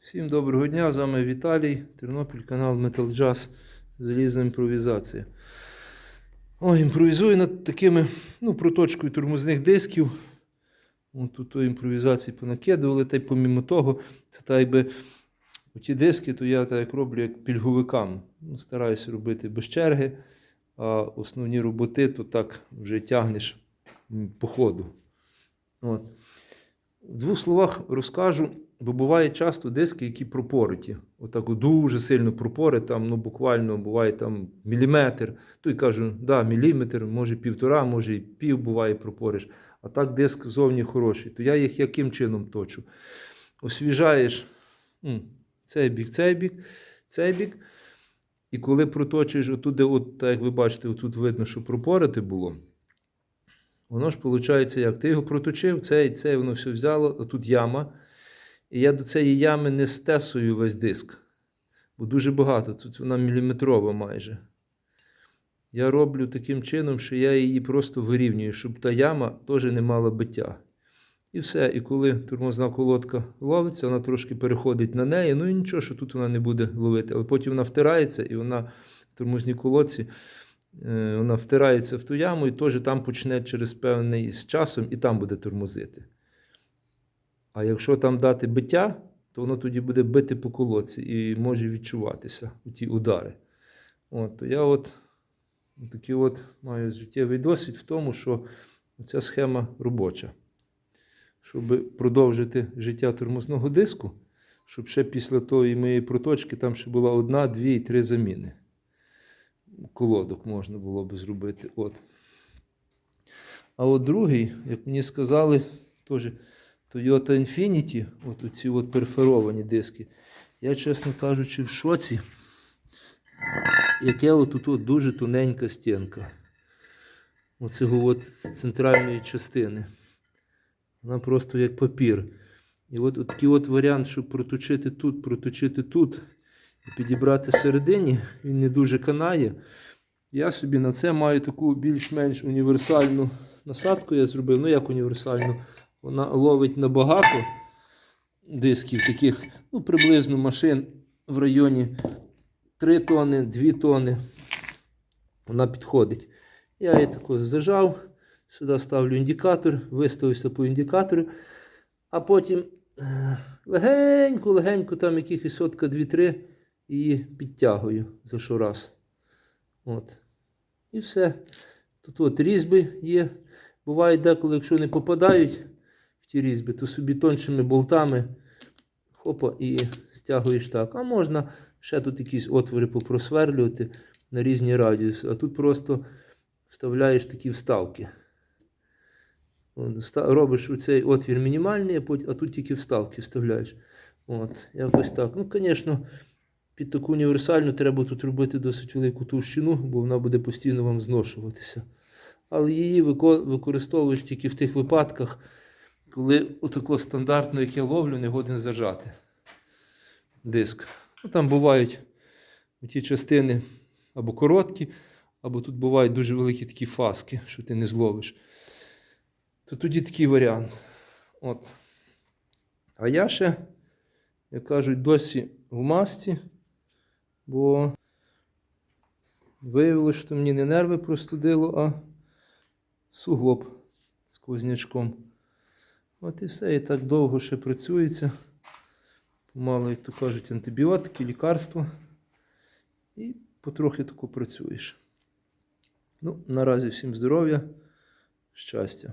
Всім доброго дня, з вами Віталій, Тернопіль, канал Metal Jazz, залізна імпровізація. Ой, імпровізую над такими ну, проточкою тормозних дисків. От тут то імпровізації понакидували, та й помімо того, це так якби ті диски, то я так роблю як пільговикам. Ну, стараюся робити без черги, а основні роботи то так вже тягнеш по ходу. От. В двох словах розкажу, бо буває часто диски, які пропориті. Отак от дуже сильно пропори, там ну, буквально буває там міліметр. То й кажу, да, міліметр, може півтора, може і пів буває пропориш. А так диск зовні хороший. То я їх яким чином точу? Освіжаєш цей бік, цей бік, цей бік. І коли проточуєш отуди, от, так як ви бачите, тут видно, що пропорити було. Воно ж виходить, як ти його проточив, цей, цей воно все взяло, а тут яма. І я до цієї ями не стесую весь диск. Бо дуже багато, тут вона міліметрова майже. Я роблю таким чином, що я її просто вирівнюю, щоб та яма теж не мала биття. І все. І коли тормозна колодка ловиться, вона трошки переходить на неї. Ну і нічого, що тут вона не буде ловити. Але потім вона втирається, і вона в тормозній колодці е, вона втирається в ту яму і теж там почне через певний з часом і там буде тормозити. А якщо там дати биття, то воно тоді буде бити по колодці і може відчуватися ті удари. От, то я от такий от маю життєвий досвід в тому, що ця схема робоча. Щоб продовжити життя тормозного диску, щоб ще після тої моєї проточки там ще була одна, дві і три заміни. Колодок можна було би зробити. От. А от другий, як мені сказали, теж Toyota Infinity, от ці от перфоровані диски. Я, чесно кажучи, в шоці. Яке от от дуже тоненька стінка. Оцього от центральної частини. Вона просто як папір. І от, от такий от варіант, щоб проточити тут, проточити тут і підібрати середині, він не дуже канає. Я собі на це маю таку більш-менш універсальну насадку. Я зробив. Ну, як універсальну. Вона ловить набагато дисків, таких, ну, приблизно машин в районі 3 тони, 2 тони. Вона підходить. Я її тако зажав, сюди ставлю індикатор, виставився по індикатору, а потім е, легенько-легенько, там якихось сотка 2-3 її підтягую за щораз. От. І все. Тут от різьби є. Буває деколи, якщо не попадають ті різьби, то собі тоншими болтами хопа і стягуєш так. А можна ще тут якісь отвори попросверлювати на різні радіуси. А тут просто вставляєш такі вставки. Робиш цей отвір мінімальний, а тут тільки вставки вставляєш. От, якось так. Ну, звісно, під таку універсальну треба тут робити досить велику товщину, бо вона буде постійно вам зношуватися. Але її використовуєш тільки в тих випадках, коли отако стандартно, як я ловлю, не годен зажати диск. Ну, там бувають ті частини або короткі, або тут бувають дуже великі такі фаски, що ти не зловиш. То тоді такий варіант. От. А я ще, як кажуть, досі в масці, бо виявилося, що мені не нерви простудило, а суглоб з кузнячком. От і все. І так довго ще працюється. Помало, як то кажуть, антибіотики, лікарства. І потрохи таку працюєш. Ну, наразі всім здоров'я, щастя.